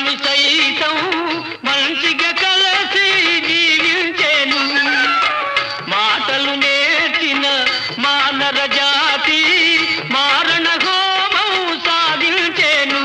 మృగాలు సైతం మంచిగా కలసి జీవించేను మాటలు నేర్చిన మానర జాతి మారణ హోమం సాధించేను.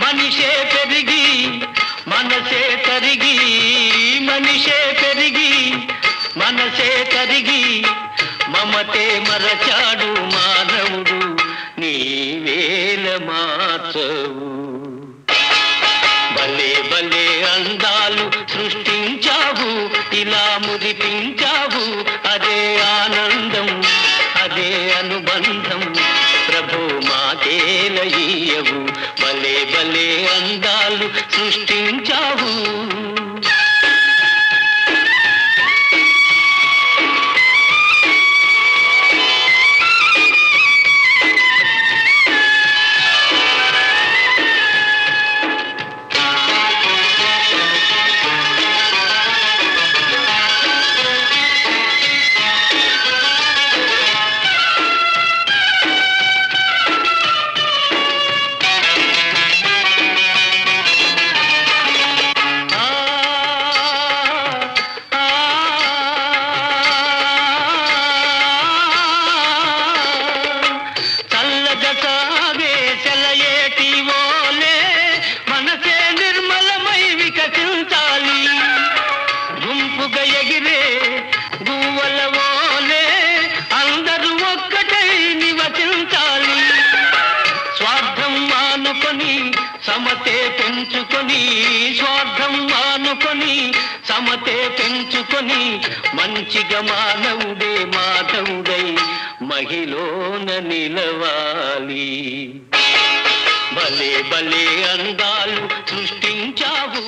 మనిషే పెరిగి మనసే తరిగి మనిషే పెరిగి మనసే తరిగి మమతే మరచాడు మానవుడు నీవేల మార్చవు. భలే అందాలు సృష్టించావు ఇలా మురిపించావు అదే ఆనందం అదే అనుబంధం. ప్రభు మాకేలయ్యవు భలే భలే అందాలు సృష్టించావు. పెంచుకొని సమతే పెంచుకొని మంచిగా మానవుడే మాధవుడై మహిళన నిలవాలి. భలే భలే అందాలు సృష్టించావు